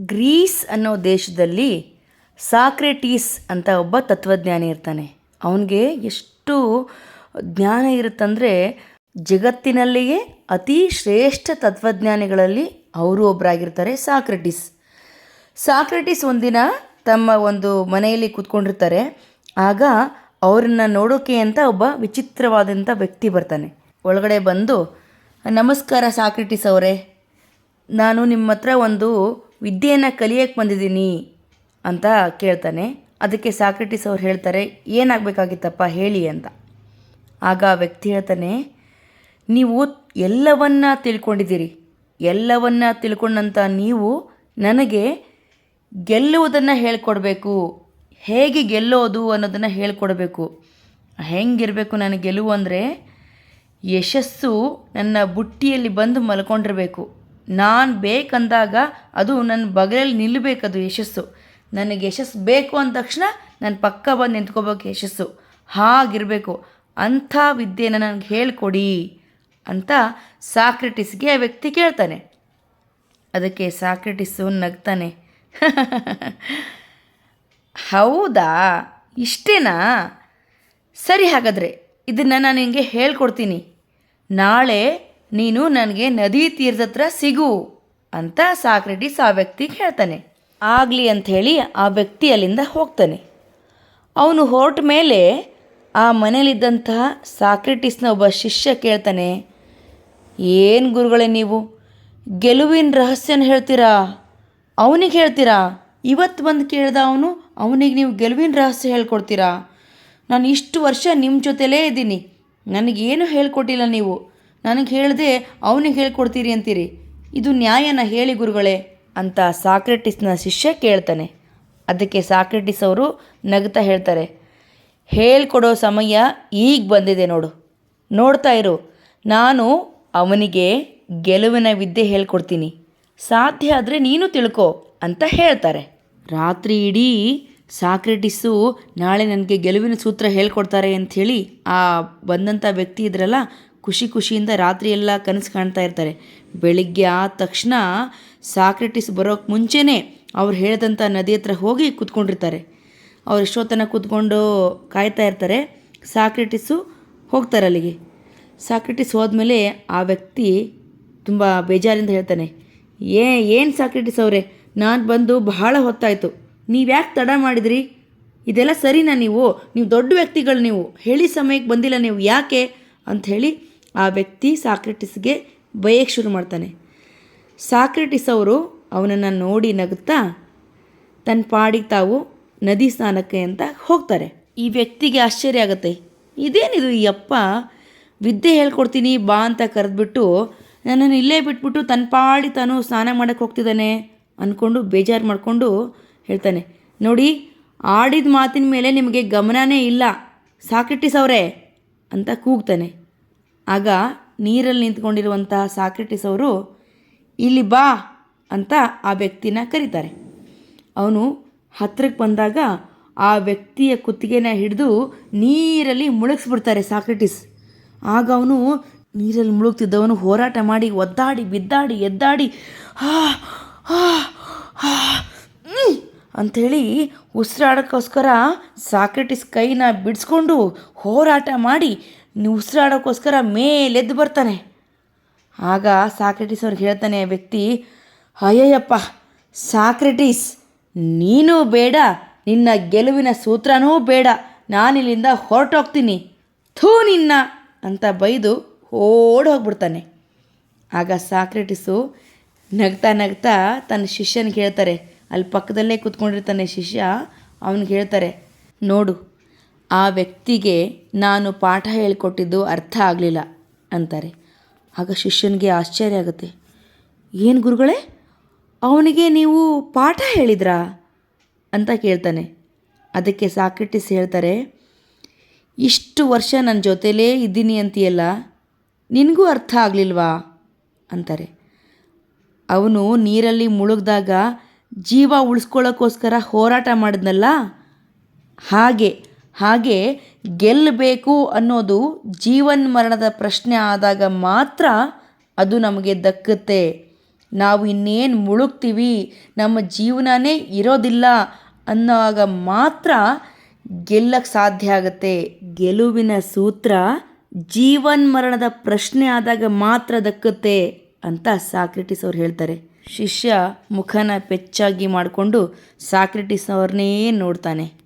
Greece ಅನ್ನೋ ದೇಶದಲ್ಲಿ Socrates ಅಂತ ಒಬ್ಬ ತತ್ವಜ್ಞಾನಿ ಇರ್ತಾನೆ. ಅವನಿಗೆ ಎಷ್ಟು ಜ್ಞಾನ ಇರುತ್ತಂದರೆ ಜಗತ್ತಿನಲ್ಲಿಯೇ ಅತಿ ಶ್ರೇಷ್ಠ ತತ್ವಜ್ಞಾನಿಗಳಲ್ಲಿ ಅವರು ಒಬ್ಬರಾಗಿರ್ತಾರೆ ಸಾಕ್ರೆಟಿಸ್. ಸಾಕ್ರೆಟಿಸ್ ಒಂದಿನ ತಮ್ಮ ಒಂದು ಮನೆಯಲ್ಲಿ ಕೂತ್ಕೊಂಡಿರ್ತಾರೆ. ಆಗ ಅವ್ರನ್ನ ನೋಡೋಕೆ ಅಂತ ಒಬ್ಬ ವಿಚಿತ್ರವಾದಂಥ ವ್ಯಕ್ತಿ ಬರ್ತಾನೆ. ಒಳಗಡೆ ಬಂದು, ನಮಸ್ಕಾರ ಸಾಕ್ರೆಟಿಸ್ ಅವರೇ, ನಾನು ನಿಮ್ಮ ಹತ್ರ ಒಂದು ವಿದ್ಯೆಯನ್ನು ಕಲಿಯಕ್ಕೆ ಬಂದಿದ್ದೀನಿ ಅಂತ ಕೇಳ್ತಾನೆ. ಅದಕ್ಕೆ ಸಾಕ್ರೆಟಿಸ್ ಅವ್ರು ಹೇಳ್ತಾರೆ, ಏನಾಗಬೇಕಾಗಿತ್ತಪ್ಪ ಹೇಳಿ ಅಂತ. ಆಗ ಆ ವ್ಯಕ್ತಿ ಹೇಳ್ತಾನೆ, ನೀವು ಎಲ್ಲವನ್ನ ತಿಳ್ಕೊಂಡಿದ್ದೀರಿ. ಎಲ್ಲವನ್ನ ತಿಳ್ಕೊಂಡಂಥ ನೀವು ನನಗೆ ಗೆಲ್ಲುವುದನ್ನು ಹೇಳ್ಕೊಡ್ಬೇಕು. ಹೇಗೆ ಗೆಲ್ಲೋದು ಅನ್ನೋದನ್ನು ಹೇಳ್ಕೊಡ್ಬೇಕು. ಹೆಂಗಿರಬೇಕು ನನಗೆ ಗೆಲುವು ಅಂದರೆ ಯಶಸ್ಸು ನನ್ನ ಬುಟ್ಟಿಯಲ್ಲಿ ಬಂದು ಮಲ್ಕೊಂಡಿರಬೇಕು. ನಾನು ಬೇಕಂದಾಗ ಅದು ನನ್ನ ಬಗಲಲ್ಲಿ ನಿಲ್ಲಬೇಕದು ಯಶಸ್ಸು. ನನಗೆ ಯಶಸ್ಸು ಬೇಕು ಅಂದ ತಕ್ಷಣ ನನ್ನ ಪಕ್ಕ ಬಂದು ನಿಂತ್ಕೋಬೇಕು ಯಶಸ್ಸು. ಹಾಗಿರಬೇಕು. ಅಂಥ ವಿದ್ಯೆನ ನನಗೆ ಹೇಳಿಕೊಡಿ ಅಂತ ಸಾಕ್ರೆಟಿಸ್ಗೆ ಆ ವ್ಯಕ್ತಿ ಕೇಳ್ತಾನೆ. ಅದಕ್ಕೆ ಸಾಕ್ರೆಟಿಸು ನಗ್ತಾನೆ. ಹೌದಾ? ಇಷ್ಟೇನಾ? ಸರಿ ಹಾಗಾದರೆ, ಇದನ್ನು ನಾನು ನಿಮಗೆ ಹೇಳ್ಕೊಡ್ತೀನಿ. ನಾಳೆ ನೀನು ನನಗೆ ನದಿ ತೀರದ ಹತ್ರ ಸಿಗು ಅಂತ ಸಾಕ್ರೆಟಿಸ್ ಆ ವ್ಯಕ್ತಿಗೆ ಹೇಳ್ತಾನೆ. ಆಗಲಿ ಅಂಥೇಳಿ ಆ ವ್ಯಕ್ತಿ ಅಲ್ಲಿಂದ ಹೋಗ್ತಾನೆ. ಅವನು ಹೊರಟ ಮೇಲೆ ಆ ಮನೇಲಿದ್ದಂತಹ ಸಾಕ್ರೆಟಿಸ್ನ ಒಬ್ಬ ಶಿಷ್ಯ ಕೇಳ್ತಾನೆ, ಏನು ಗುರುಗಳೇ ನೀವು? ಗೆಲುವಿನ ರಹಸ್ಯನ ಹೇಳ್ತೀರಾ? ಅವನಿಗೆ ಹೇಳ್ತೀರಾ? ಇವತ್ತು ಬಂದು ಕೇಳ್ದ ಅವನು, ಅವನಿಗೆ ನೀವು ಗೆಲುವಿನ ರಹಸ್ಯ ಹೇಳ್ಕೊಡ್ತೀರಾ? ನಾನು ಇಷ್ಟು ವರ್ಷ ನಿಮ್ಮ ಜೊತೆಲೇ ಇದ್ದೀನಿ. ನನಗೇನು ಹೇಳ್ಕೊಟ್ಟಿಲ್ಲ ನೀವು. ನನಗೆ ಹೇಳದೆ ಅವನಿಗೆ ಹೇಳ್ಕೊಡ್ತೀರಿ ಅಂತೀರಿ. ಇದು ನ್ಯಾಯನ ಹೇಳಿ ಗುರುಗಳೇ ಅಂತ ಸಾಕ್ರೆಟಿಸ್ನ ಶಿಷ್ಯ ಕೇಳ್ತಾನೆ. ಅದಕ್ಕೆ ಸಾಕ್ರೆಟಿಸ್ ಅವರು ನಗ್ತಾ ಹೇಳ್ತಾರೆ. ಹೇಳ್ಕೊಡೋ ಸಮಯ ಈಗ ಬಂದಿದೆ ನೋಡು. ನೋಡ್ತಾ ಇರು. ನಾನು ಅವನಿಗೆ ಗೆಲುವಿನ ವಿದ್ಯೆ ಹೇಳ್ಕೊಡ್ತೀನಿ. ಸಾಧ್ಯ ಆದರೆ ನೀನು ತಿಳ್ಕೊ ಅಂತ ಹೇಳ್ತಾರೆ. ರಾತ್ರಿ ಇಡೀ ಸಾಕ್ರೆಟಿಸ್ಸು ನಾಳೆ ನನಗೆ ಗೆಲುವಿನ ಸೂತ್ರ ಹೇಳ್ಕೊಡ್ತಾರೆ ಅಂಥೇಳಿ ಆ ಬಂದಂಥ ವ್ಯಕ್ತಿ ಇದ್ರಲ್ಲ ಖುಷಿ ಖುಷಿಯಿಂದ ರಾತ್ರಿ ಎಲ್ಲ ಕನಸು ಕಾಣ್ತಾ ಇರ್ತಾರೆ. ಬೆಳಿಗ್ಗೆ ಆದ ತಕ್ಷಣ ಸಾಕ್ರೆಟಿಸ್ ಬರೋಕ್ಕೆ ಮುಂಚೆನೇ ಅವ್ರು ಹೇಳಿದಂಥ ನದಿ ಹತ್ರ ಹೋಗಿ ಕೂತ್ಕೊಂಡಿರ್ತಾರೆ. ಅವ್ರು ಎಷ್ಟೊತ್ತನ ಕೂತ್ಕೊಂಡು ಕಾಯ್ತಾ ಇರ್ತಾರೆ. ಸಾಕ್ರೆಟಿಸು ಹೋಗ್ತಾರೆ ಅಲ್ಲಿಗೆ. ಸಾಕ್ರೆಟಿಸ್ ಹೋದ್ಮೇಲೆ ಆ ವ್ಯಕ್ತಿ ತುಂಬ ಬೇಜಾರಿಂದ ಹೇಳ್ತಾನೆ, ಏ, ಏನು ಸಾಕ್ರೆಟಿಸ್ ಅವರೇ? ನಾನು ಬಂದು ಬಹಳ ಹೊತ್ತಾಯಿತು. ನೀವು ಯಾಕೆ ತಡ ಮಾಡಿದ್ರಿ? ಇದೆಲ್ಲ ಸರಿನಾ ನೀವು? ನೀವು ದೊಡ್ಡ ವ್ಯಕ್ತಿಗಳು ನೀವು. ಹೇಳಿ ಸಮಯಕ್ಕೆ ಬಂದಿಲ್ಲ ನೀವು ಯಾಕೆ? ಅಂಥೇಳಿ ಆ ವ್ಯಕ್ತಿ ಸಾಕ್ರೆಟಿಸ್ಗೆ ಬಯಕ್ಕೆ ಶುರು ಮಾಡ್ತಾನೆ. ಸಾಕ್ರೆಟಿಸ್ ಅವರು ಅವನನ್ನು ನೋಡಿ ನಗುತ್ತಾ, ತನ್ನ ಪಾಡಿಗೆ ತಾವು ನದಿ ಸ್ನಾನಕ್ಕೆ ಅಂತ ಹೋಗ್ತಾರೆ. ಈ ವ್ಯಕ್ತಿಗೆ ಆಶ್ಚರ್ಯ ಆಗುತ್ತೆ. ಇದೇನಿದು ಈ ಅಪ್ಪ? ವಿದ್ಯೆ ಹೇಳ್ಕೊಡ್ತೀನಿ, ಬಾ ಅಂತ ಕರೆದ್ಬಿಟ್ಟು, ನನ್ನನ್ನು ಇಲ್ಲೇ ಬಿಟ್ಬಿಟ್ಟು ತನ್ನ ಪಾಡಿ ತಾನು ಸ್ನಾನ ಮಾಡೋಕ್ಕೆ ಹೋಗ್ತಿದ್ದಾನೆ ಅಂದ್ಕೊಂಡು ಬೇಜಾರು ಮಾಡಿಕೊಂಡು ಹೇಳ್ತಾನೆ. ನೋಡಿ, ಆಡಿದ ಮಾತಿನ ಮೇಲೆ ನಿಮಗೆ ಗಮನವೇ ಇಲ್ಲ. ಸಾಕ್ರೆಟಿಸ್ ಅವರೇ ಅಂತ ಕೂಗ್ತಾನೆ. ಆಗ ನೀರಲ್ಲಿ ನಿಂತ್ಕೊಂಡಿರುವಂತಹ ಸಾಕ್ರೆಟಿಸ್ ಅವರು, ಇಲ್ಲಿ ಬಾ ಅಂತ ಆ ವ್ಯಕ್ತಿನ ಕರೀತಾರೆ. ಅವನು ಹತ್ತಿರಕ್ಕೆ ಬಂದಾಗ ಆ ವ್ಯಕ್ತಿಯ ಕುತ್ತಿಗೆನ ಹಿಡಿದು ನೀರಲ್ಲಿ ಮುಳುಗಿಸ್ಬಿಡ್ತಾರೆ ಸಾಕ್ರೆಟಿಸ್. ಆಗ ಅವನು ನೀರಲ್ಲಿ ಮುಳುಗ್ತಿದ್ದವನು ಹೋರಾಟ ಮಾಡಿ ಒದ್ದಾಡಿ, ಬಿದ್ದಾಡಿ, ಎದ್ದಾಡಿ, ಹಾ ಹಾ ಹಾ ಅಂಥೇಳಿ ಉಸಿರಾಡೋಕ್ಕೋಸ್ಕರ ಸಾಕ್ರೆಟಿಸ್ ಕೈನ ಬಿಡಿಸ್ಕೊಂಡು ಹೋರಾಟ ಮಾಡಿ ಉಸಿರಾಡೋಕ್ಕೋಸ್ಕರ ಮೇಲೆದ್ದು ಬರ್ತಾನೆ. ಆಗ ಸಾಕ್ರೆಟಿಸ್ ಅವ್ರಿಗೆ ಹೇಳ್ತಾನೆ, ವ್ಯಕ್ತಿ, ಅಯ್ಯಯ್ಯಪ್ಪ, ಸಾಕ್ರೆಟಿಸ್, ನೀನು ಬೇಡ, ನಿನ್ನ ಗೆಲುವಿನ ಸೂತ್ರನೂ ಬೇಡ, ನಾನಿಲ್ಲಿಂದ ಹೊರಟೋಗ್ತೀನಿ, ಥೂ ನಿನ್ನ ಅಂತ ಬೈದು ಓಡಿ ಹೋಗ್ಬಿಡ್ತಾನೆ ಆಗ ಸಾಕ್ರೆಟಿಸು ನಗ್ತಾ ನಗ್ತಾ ತನ್ನ ಶಿಷ್ಯನಿಗೆ ಹೇಳ್ತಾರೆ. ಅಲ್ಲಿ ಪಕ್ಕದಲ್ಲೇ ಕೂತ್ಕೊಂಡಿರ್ತಾನೆ ಶಿಷ್ಯ, ಅವನಿಗೆ ಹೇಳ್ತಾರೆ, ನೋಡು ಆ ವ್ಯಕ್ತಿಗೆ ನಾನು ಪಾಠ ಹೇಳಿಕೊಟ್ಟಿದ್ದು ಅರ್ಥ ಆಗಲಿಲ್ಲ ಅಂತಾರೆ. ಆಗ ಶಿಷ್ಯನಿಗೆ ಆಶ್ಚರ್ಯ ಆಗುತ್ತೆ. ಏನು ಗುರುಗಳೇ, ಅವನಿಗೆ ನೀವು ಪಾಠ ಹೇಳಿದ್ರಾ ಅಂತ ಕೇಳ್ತಾನೆ. ಅದಕ್ಕೆ ಸಾಕ್ರೆಟಿಸ್ ಹೇಳ್ತಾರೆ, ಇಷ್ಟು ವರ್ಷ ನನ್ನ ಜೊತೆಲೇ ಇದ್ದೀನಿ ಅಂತೀಯಲ್ಲ, ನಿನಗೂ ಅರ್ಥ ಆಗಲಿಲ್ವಾ ಅಂತಾರೆ. ಅವನು ನೀರಲ್ಲಿ ಮುಳುಗ್ದಾಗ ಜೀವ ಉಳಿಸ್ಕೊಳ್ಳೋಕ್ಕೋಸ್ಕರ ಹೋರಾಟ ಮಾಡಿದ್ನಲ್ಲ, ಹಾಗೆ ಹಾಗೆ ಗೆಲ್ಲಬೇಕು ಅನ್ನೋದು ಜೀವನ್ ಮರಣದ ಪ್ರಶ್ನೆ ಆದಾಗ ಮಾತ್ರ ಅದು ನಮಗೆ ದಕ್ಕುತ್ತೆ. ನಾವು ಇನ್ನೇನು ಮುಳುಗ್ತೀವಿ, ನಮ್ಮ ಜೀವನನೇ ಇರೋದಿಲ್ಲ ಅನ್ನೋವಾಗ ಮಾತ್ರ ಗೆಲ್ಲಕ್ಕೆ ಸಾಧ್ಯ ಆಗುತ್ತೆ. ಗೆಲುವಿನ ಸೂತ್ರ ಜೀವನ್ ಮರಣದ ಪ್ರಶ್ನೆ ಆದಾಗ ಮಾತ್ರ ದಕ್ಕುತ್ತೆ ಅಂತ ಸಾಕ್ರೆಟಿಸ್ ಅವ್ರು ಹೇಳ್ತಾರೆ. ಶಿಷ್ಯ ಮುಖನ ಪೆಚ್ಚಾಗಿ ಮಾಡಿಕೊಂಡು ಸಾಕ್ರೆಟಿಸ್ ಅವ್ರನ್ನೇ ನೋಡ್ತಾನೆ.